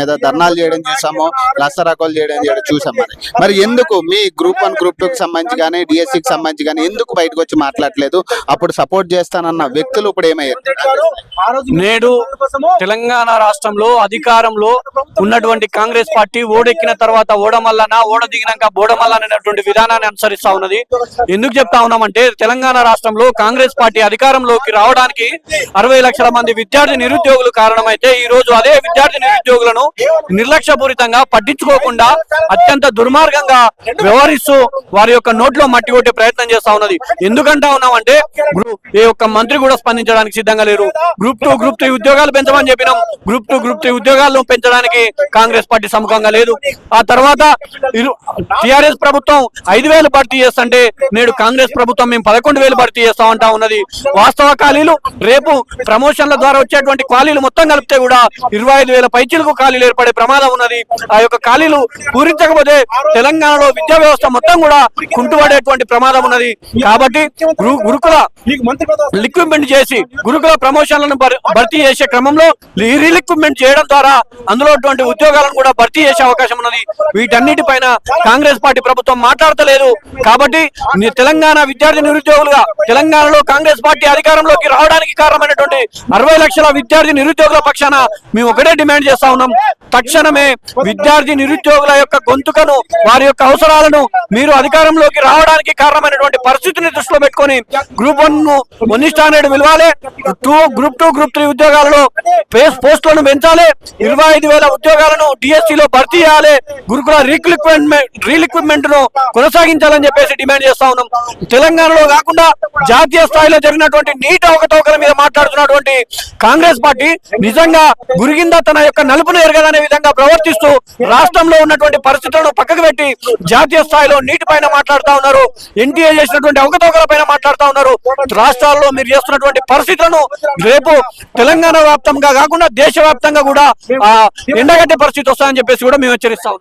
మీద ధర్నాలు చేయడం చూసాము రస్తరాకోలు చేయడం చేయడం చూసాం మరి. మరి ఎందుకు మీ గ్రూప్ వన్ గ్రూప్ టూకి సంబంధించి కానీ డిఎస్సికి సంబంధించి కానీ ఎందుకు బయటకు వచ్చి మాట్లాడలేదు? అప్పుడు సపోర్ట్ చేస్తానన్న వ్యక్తులు ఇప్పుడు ఏమయ్యారు? నేడు తెలంగాణ రాష్ట్రంలో అధికారంలో ఉన్నటువంటి కాంగ్రెస్ పార్టీ ఓడెక్కిన తర్వాత ఓడమల్లన ఓడ దిగినాక బోడమల్లన అనేటువంటి విధానాన్ని అనుసరిస్తా ఉన్నది. ఎందుకు చెప్తా ఉన్నామంటే తెలంగాణ రాష్ట్రంలో కాంగ్రెస్ పార్టీ అధికారంలోకి రావడానికి అరవై లక్షల మంది విద్యార్థి నిరుద్యోగులు కారణమైతే ఈ రోజు అదే విద్యార్థి నిరుద్యోగులను నిర్లక్ష్యపూరితంగా పట్టించుకోకుండా అత్యంత దుర్మార్గంగా వ్యవహరిస్తూ వారి యొక్క నోట్లో మట్టి కొట్టే ప్రయత్నం చేస్తా ఉన్నది. ఎందుకంటా ఉన్నామంటే ఏ ఒక్క మంత్రి కూడా స్పందించడానికి సిద్ధంగా లేరు. గ్రూప్ టూ గ్రూప్ త్రీ ఉద్యోగాలు పెంచమని చెప్పినాం. గ్రూప్ టూ గ్రూప్ త్రీ ఉద్యోగాలను పెంచడానికి కాంగ్రెస్ పార్టీ సముఖంగా లేదు. ఆ తర్వాత టిఆర్ఎస్ ప్రభుత్వం ఐదు వేలు భర్తీ చేస్తుంటే నేడు కాంగ్రెస్ ప్రభుత్వం మేము పదకొండు వేలు భర్తీ చేస్తామంటా ఉన్నది. వాస్తవ ఖాళీలు రేపు ప్రమోషన్ల ద్వారా వచ్చేటువంటి ఖాళీలు మొత్తం కలిపితే కూడా ఇరవై ఐదు వేల పైచీలకు ఖాళీలు ఏర్పడే ప్రమాదం ఉన్నది. ఆ యొక్క ఖాళీలు పూరించకపోతే తెలంగాణలో విద్యా వ్యవస్థ మొత్తం కూడా కుంటుపడేటువంటి ప్రమాదం ఉన్నది. కాబట్టి గురుకుల లిక్విప్మెంట్ చేసి గురుకుల ప్రమోషన్లను భర్తీ చేసే క్రమంలో రీలిక్విప్మెంట్ చేయడం ద్వారా అందులో ఉద్యోగాలను కూడా భర్తీ చేసే అవకాశం ఉన్నది. వీటన్నిటిపైన కాంగ్రెస్ పార్టీ ప్రభుత్వం మాట్లాడతలేదు. కాబట్టి తెలంగాణ విద్యార్థి నిరుద్యోగులుగా తెలంగాణలో కాంగ్రెస్ పార్టీ అధికారంలోకి రావడానికి కారణమైనటువంటి అరవై లక్షల విద్యార్థి నిరుద్యోగుల పక్షాన మేము ఒకటే డిమాండ్ చేస్తా ఉన్నాం. తక్షణమే విద్యార్థి నిరుద్యోగుల యొక్క గొంతుకను వారి యొక్క అవసరాలను మీరు అధికారంలోకి రావడానికి కారణమైనటువంటి పరిస్థితిని దృష్టిలో పెట్టుకొని గ్రూప్ వన్ను మొన్ని standard విలువాలి two group two group three ఉద్యోగాలలో పేస్ పోస్టులను పెంచాలి. ఇరవై ఐదు వేల ఉద్యోగాలను డిఎస్సి లో భర్తీ చేయాలి. గురుకుల రీక్లిక్విడ్మెంట్ రీలిక్విడ్మెంట్ను కొనసాగించాలని చెప్పేసి డిమాండ్ చేస్తా ఉన్నాం. తెలంగాణలో కాకుండా జాతీయ స్థాయిలో జరిగినటువంటి నీటి అవకతవకల మీద మాట్లాడుతున్నటువంటి కాంగ్రెస్ పార్టీ నిజంగా గురిగింద తన యొక్క నలుపును ఎరగదనే విధంగా ప్రవర్తిస్తూ రాష్ట్రంలో ఉన్నటువంటి పరిస్థితులను పక్కకు పెట్టి జాతీయ స్థాయిలో నీటి పైన మాట్లాడుతా ఉన్నారు. ఎన్టీఏ చేసినటువంటి అవకతవకల పైన మాట్లాడుతా ఉన్నారు. రాష్ట్రాల్లో మీరు చేస్తున్నటువంటి పరిస్థితులను రేపు తెలంగాణ వ్యాప్తంగా కాకుండా దేశవ్యాప్తంగా కూడా ఎండగట్టే పరిస్థితి వస్తుందని చెప్పేసి కూడా మేము హెచ్చరిస్తా ఉన్నాం.